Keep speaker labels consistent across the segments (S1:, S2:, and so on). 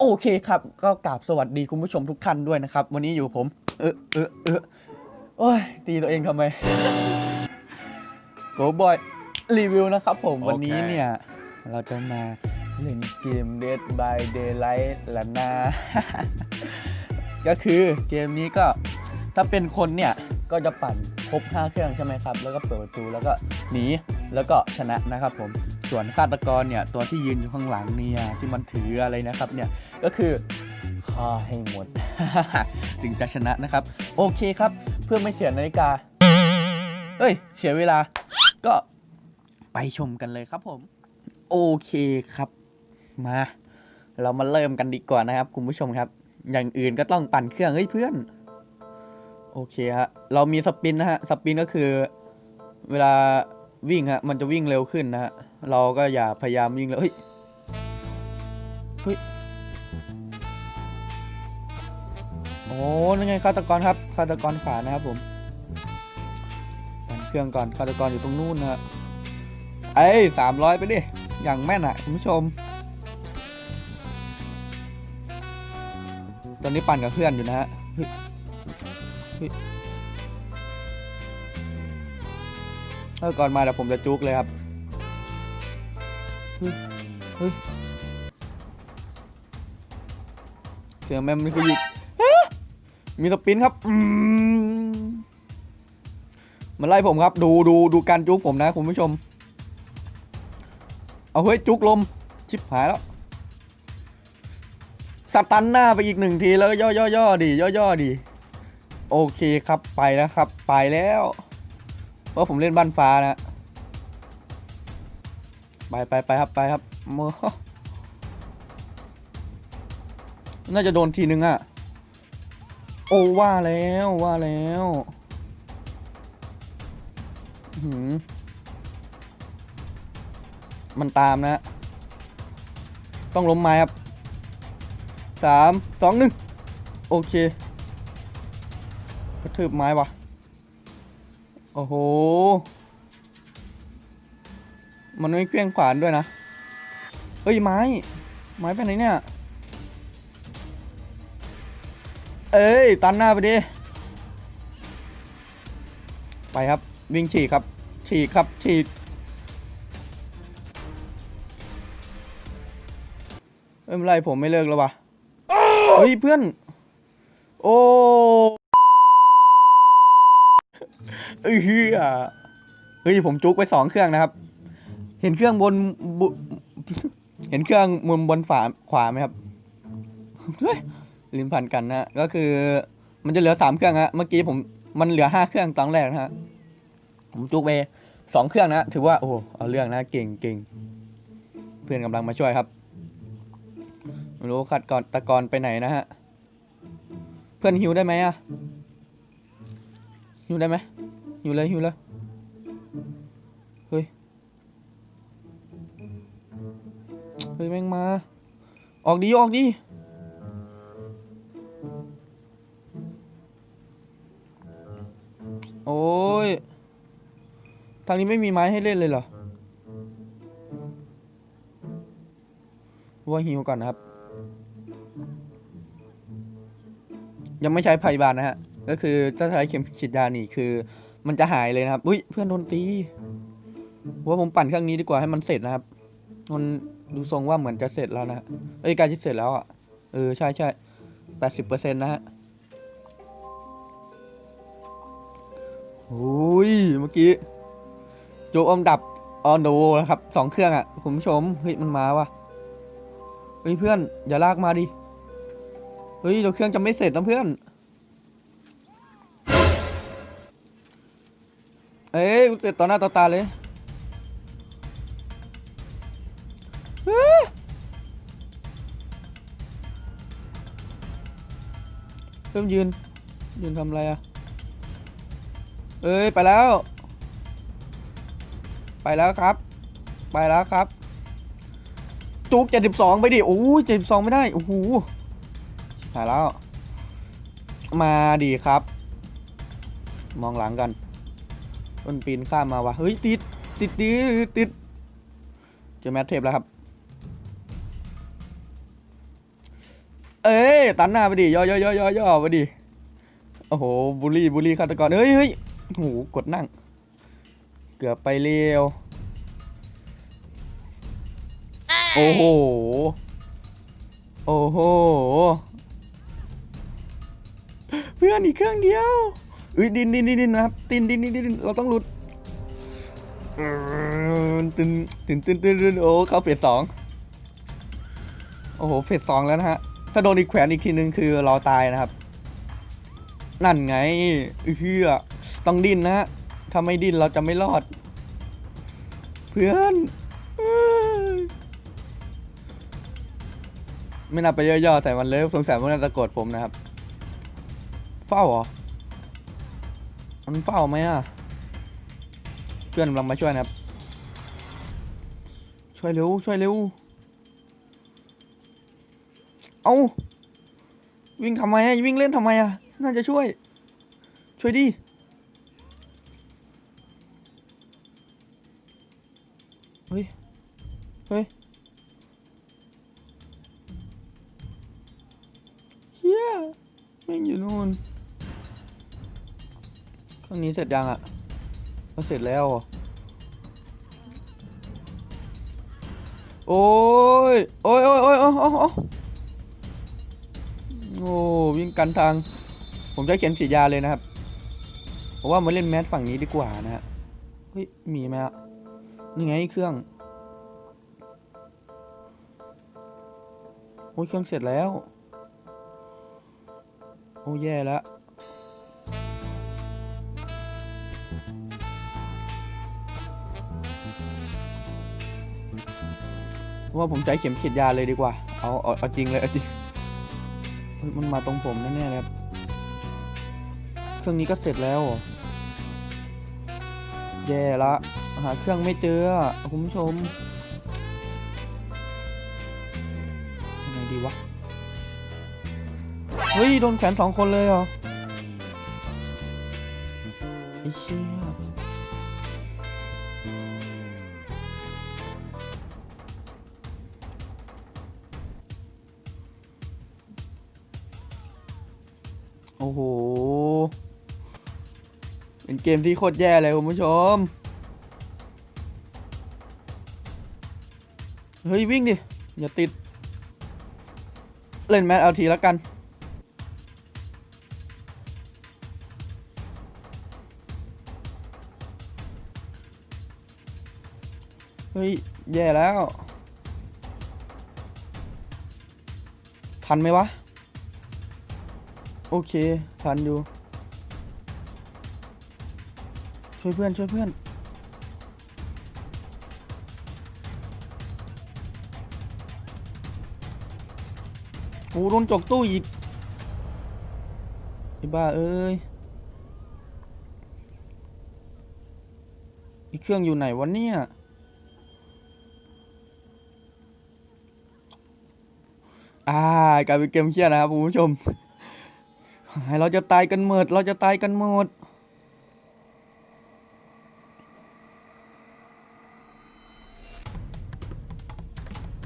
S1: โอเคครับ ก็กราบสวัสดีคุณผู้ชมทุกท่านด้วยนะครับ วันนี้อยู่ผม เออเออเออโอ้ย ตีตัวเองทำไม โกบอยรีวิวนะครับผม
S2: โอเค
S1: วันนี้เนี่ย เราจะมาเล่นเกม Dead by Daylight ละนะก็คือเกมนี้ก็ถ้าเป็นคนเนี่ย ก็จะปั่นครบ 5 เครื่องใช่ไหมครับ แล้วก็เปิดประตูแล้วก็หนีแล้วก็ชนะนะครับผม ส่วนฆาตกรเนี่ยตัวที่ยืนอยู่ข้างหลังเนี่ยที่มันถืออะไรนะครับเนี่ยก็คือฆ่าให้หมด ถึงจะชนะนะครับ โอเคครับ เพื่อไม่เสียนาฬิกาเฮ้ย เสียเวลา ก็ไปชมกันเลยครับผม โอเคครับ มา เรามาเริ่มกันดีกว่านะครับ คุณผู้ชมครับ อย่างอื่นก็ต้องปั่นเครื่องเฮ้ยเพื่อน โอเคฮะเรามีสปินนะฮะสปินก็คือ เวลาวิ่งฮะมันจะวิ่งเร็วขึ้นนะฮะ เราก็อย่าพยายามวิ่งเร็วเฮ้ยเฮ้ยโอ้นั่นไงฆาตกรครับฆาตกรขานะครับผมปั่นเครื่องก่อนฆาตกรอยู่ตรงนู้นนะฮะเอ้ยสามร้อยไปดิอย่างแม่นอะคุณผู้ชม ตอนนี้ปั่นกับเพื่อนอยู่นะฮะเฮ้ยเฮ้ยถ้าก่อนมาเดี๋ยวผมจะจุกเลยครับ เฮ้ยเฮ้ยเสียงแม่มมีคุยอีกเอ๊ะมีสปินครับมันไล่ผมครับ ดูดูดูการจุกผมนะคุณผู้ชม เอาเฮ้ยจุกลม ชิบหายแล้วสตันหน้าไปอีกหนึ่งทีแล้วย่อย่อย่อดีย่อย่อดี โอเคครับไปแล้วครับ ไปแล้ว เพราะผมเล่นบ้านฟ้านะ ไปไปไปครับไปครับโมน่าจะโดนทีนึงอะโอ้ว่าแล้วว่าแล้วหืมันตามนะ ต้องล้มไม้ครับสามสองหนึ่งโอเค กระทืบไม้วะโอ้โห มันไม่เคลื่องขวานด้วยนะเฮ้ยไม้ ไม้ไปไหนเนี่ย เอ้ย ตันหน้าไปดิ ไปครับ วิ่งฉีกครับ ฉีกครับฉีกเอ้ยไม่ไรผมไม่เลิกแล้ววะเฮ้ยเพื่อน โอ้เฮียเฮ้ยผมจุกไปสองเครื่องนะครับ เห็นเครื่องบนบุเห็นเครื่องมุมบนฝาขวาไหมครับเฮ้ยลิ้นพันกันนะก็คือ มันจะเหลือสามเครื่องฮะเมื่อกี้ผมมันเหลือห้าเครื่องตอนแรกนะฮะผมจุกไปสองเครื่องนะ ถือว่าโอ้เอาเรื่องนะเก่งเก่งเพื่อนกำลังมาช่วยครับไม่รู้ขัดก่อนตะกอนไปไหนนะฮะเพื่อนหิวได้ไหมอะหิวได้ไหมหิวเลยหิวเลยเฮ้ย เฮ้ยแม่งมา ออกดีออกดีโอ้ย ทางนี้ไม่มีไม้ให้เล่นเลยเหรอว่าหิวก่อนนะครับ ยังไม่ใช้พยาบาลนะฮะ ก็คือถ้าใช้เข็มฉีดยานี่คือ มันจะหายเลยนะครับ อุ้ยเพื่อนโดนตีว่าผมปั่นเครื่องนี้ดีกว่าให้มันเสร็จนะครับ มัน ดูทรงว่าเหมือนจะเสร็จแล้วนะเอ้ยการจะเสร็จแล้วอะ เออ ใช่ใช่แปดสิบเปอร์เซ็นต์นะฮะโอ้ยเมื่อกี้ โจอมดับออนโดนะครับสองเครื่องอะคุณผู้ชม เฮ้ย มันมาว่ะ เฮ้ย เพื่อน อย่าลากมาดิ เฮ้ย เดี๋ยวเครื่องจะไม่เสร็จนะเพื่อน เอ้ยกูเสร็จต่อหน้าต่อตาเลย เริ่มยืน ยืนทำอะไรอะเอ้ย ไปแล้ว ไปแล้วครับ ไปแล้วครับ จุกเจ็ดสิบสองไปดิ โอ้ยเจ็ดสิบสองไม่ได้ โอ้โหหายแล้ว มาดีครับ มองหลังกันต้นปีนข้ามมาวะเฮ้ย ติด ติดติดติดเจอแมทเทปแล้วครับ เอ้ยตันหน้าไปดิย่อย่อย่อย่อย่อไปดิโอ้โหบูลลี่บูลลี่ฆาตกรเฮ้ยเฮ้ยโอ้โหกดนั่ง เกือบไปเร็วโอ้โหโอ้โหเพื่อนอีกเครื่องเดียวอุ้ยดินดินดินดินนะครับดินดินดินดินเราต้องหลุดตึนตึนตึนตึนตึนโอ้เข้าเฟสสองโอ้โหเฟสสองแล้วนะฮะ ถ้าโดนอีกแขวนอีกทีนึงคือเราตายนะครับ นั่นไงเอื้อต้องดิ้นนะฮะถ้าไม่ดิ้นเราจะไม่รอด เพื่อนไม่น่าไปย่อๆใส่มันเลยสงสัยมันน่าจะโกรธผมนะครับ เฝ้าเหรอมันเฝ้าไหมอะ เพื่อนกำลังมาช่วยนะครับ ช่วยเร็ว ช่วยเร็ว เอาวิ่งทำไมอะวิ่งเล่นทำไมอะน่าจะช่วย ช่วยดิเฮ้ยเฮ้ยเฮียแม่งอยู่นู่นครื่องนี้เสร็จยังอะก็เสร็จแล้วอโอ้ยโอ้ยโอ้ยโอ้ยโอ้ย โอ้วิ่งกันทาง ผมจะเขียนฉีดยาเลยนะครับผมว่ามาเล่นแมสฝั่งนี้ดีกว่านะฮะเฮ้ยมีไหมอะนี่ไงเครื่องโอ้ยเครื่องเสร็จแล้ว โอ้แย่แล้วว่าผมใจเข็มฉีดยาเลยดีกว่า เอาเอาเอาจริงเลยเอาจริง มันมาตรงผมแน่ๆเลยครับ เครื่องนี้ก็เสร็จแล้ว แย่ละ หาเครื่องไม่เจอคุณผู้ชมยังไงดีวะ เฮ้ย โดนแขนสองคนเลยเหรอ ไอ้เชี่ย เป็นเกมที่โคตรแย่เลยคุณผู้ชม เฮ้ย วิ่งดิ อย่าติด เล่นแมทเอาทีแล้วกัน เฮ้ย แย่แล้ว ทันไหมวะ โอเคทันอยู่ ช่วยเพื่อนช่วยเพื่อนโอ้โดนจกตู้อีกไอ้บ้าเอ้ยอีกเครื่องอยู่ไหนวะเนี่ยอ่ากลายเป็นเกมเครียดนะครับคุณผู้ชม เราจะตายกันหมด เราจะตายกันหมด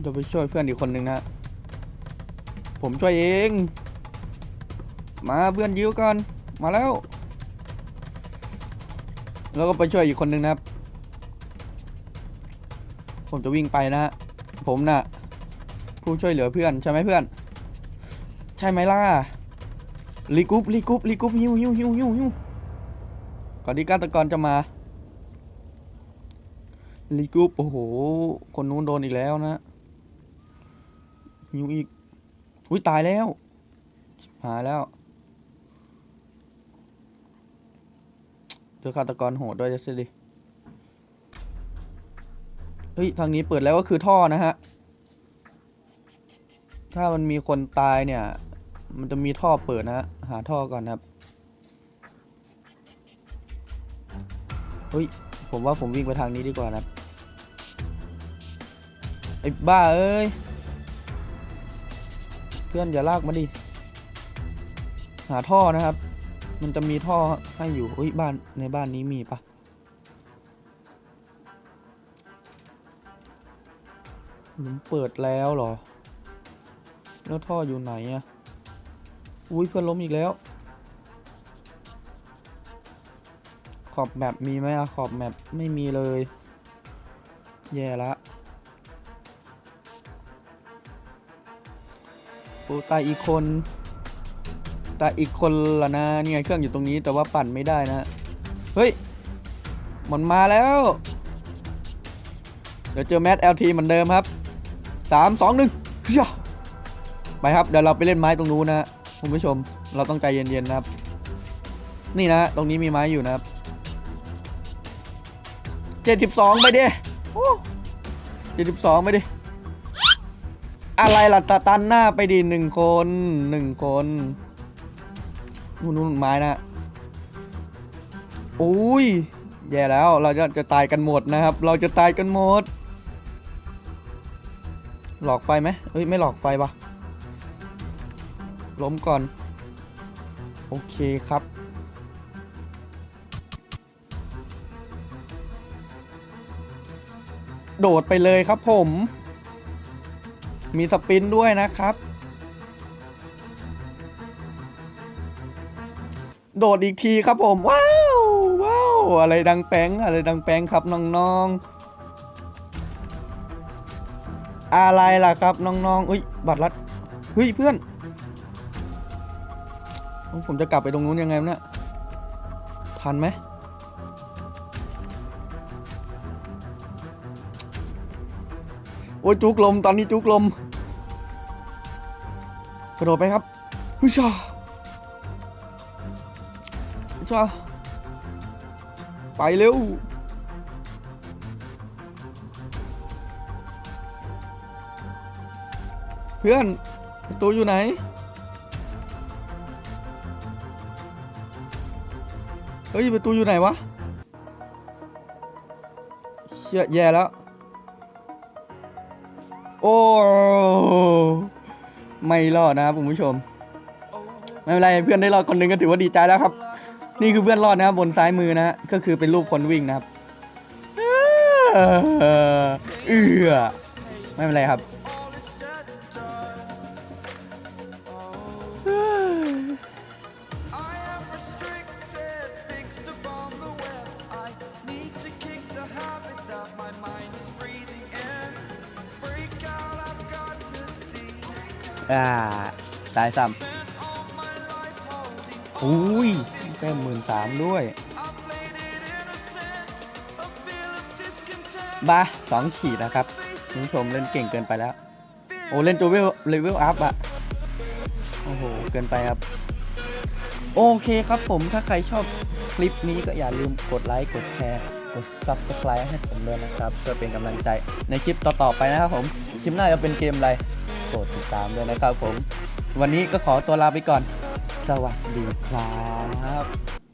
S1: เดี๋ยวไปช่วยเพื่อนอีกคนนึงนะ ผมช่วยเอง มาเพื่อนยิ้วก่อน มาแล้ว แล้วก็ไปช่วยอีกคนนึงนะครับ ผมจะวิ่งไปนะ ผมน่ะผู้ช่วยเหลือเพื่อนใช่ไหมเพื่อน ใช่ไหมล่ะ รีกรุ๊ปรีกรุ๊ปรีกรุ๊ปหิวหิวหิวหิวหิวก่อนที่ฆาตกรจะมารีกรุ๊ปโอ้โห คนนู้นโดนอีกแล้วนะหิวอีกอุ้ยตายแล้วหายแล้วเจอฆาตกรโหดด้วยจะสิดิเฮ้ยทางนี้เปิดแล้วก็คือท่อนะฮะ ถ้ามันมีคนตายเนี่ย มันจะมีท่อเปิดนะฮะหาท่อก่อนนะครับเฮ้ยผมว่าผมวิ่งไปทางนี้ดีกว่านะไอ้บ้าเอ้ยเพื่อนอย่าลากมาดิหาท่อนะครับ มันจะมีท่อให้อยู่เฮ้ยบ้านในบ้านนี้มีปะผมเปิดแล้วเหรอ แล้วท่ออยู่ไหนอะ อุ้ยเพื่อนล้มอีกแล้ว ขอบแมปมีไหมอะขอบแมปไม่มีเลย แย่ละโอ้ตายอีกคนตายอีกคนละนะนี่ไงเครื่องอยู่ตรงนี้แต่ว่าปั่นไม่ได้นะ เฮ้ย มันมาแล้ว เดี๋ยวเจอแมท LT เหมือนเดิมครับสามสองหนึ่งเฮ้ยไปครับ เดี๋ยวเราไปเล่นไม้ตรงนู้นนะฮะ คุณผู้ชม เราต้องใจเย็นๆนะครับ นี่นะตรงนี้มีไม้อยู่นะครับเจ็ดสิบสองไปดิเจ็ดสิบสองไปดิ อะไรล่ะตะตันหน้าไปดิหนึ่งคนหนึ่งคนนู่นนู่นไม้นะโอ้ยแย่แล้วเราจะจะตายกันหมดนะครับ เราจะตายกันหมด หลอกไฟไหมเอ้ยไม่หลอกไฟปะ ล้มก่อน โอเคครับ โดดไปเลยครับผม มีสปินด้วยนะครับ โดดอีกทีครับผม ว้าว ว้าว อะไรดังแป้งอะไรดังแป้งครับน้องๆอะไรล่ะครับน้องๆอุ้ย บัตรลัดเฮ้ยเพื่อน ผมจะกลับไปตรงนู้นยังไงวะเนี่ยทันไหมโอ้ยจุกลมตอนนี้จุกลม กระโดดไปครับฮึชาฮึชาไปเร็วเพื่อนประตูอยู่ไหน ฮ้ยประตูอยู่ไหนวะเชี่ยแย่แล้ว โอ้ ไม่รอดนะครับคุณผู้ชม ไม่เป็นไรเพื่อนได้รอดคนหนึ่งก็ถือว่าดีใจแล้วครับ นี่คือเพื่อนรอดนะครับบนซ้ายมือนะฮะ ก็คือเป็นรูปคนวิ่งนะครับ เออเอือไม่เป็นไรครับ อ่าตายซ้ำอุ้ยแค่หมื่นสามด้วยบ้าสองขีดนะครับคุณผู้ชมเล่นเก่งเกินไปแล้ว โอ้เล่นจูเวลเลเวลอัพอะโอ้โห เกินไปครับ โอเคครับผมถ้าใครชอบคลิปนี้ก็อย่าลืมกดไลค์กดแชร์กด subscribe ให้ผมด้วยนะครับเพื่อเป็นกำลังใจในคลิปต่อๆไปนะครับผม คลิปหน้าจะเป็นเกมอะไร กดติดตามด้วยนะครับผม วันนี้ก็ขอตัวลาไปก่อน สวัสดีครับ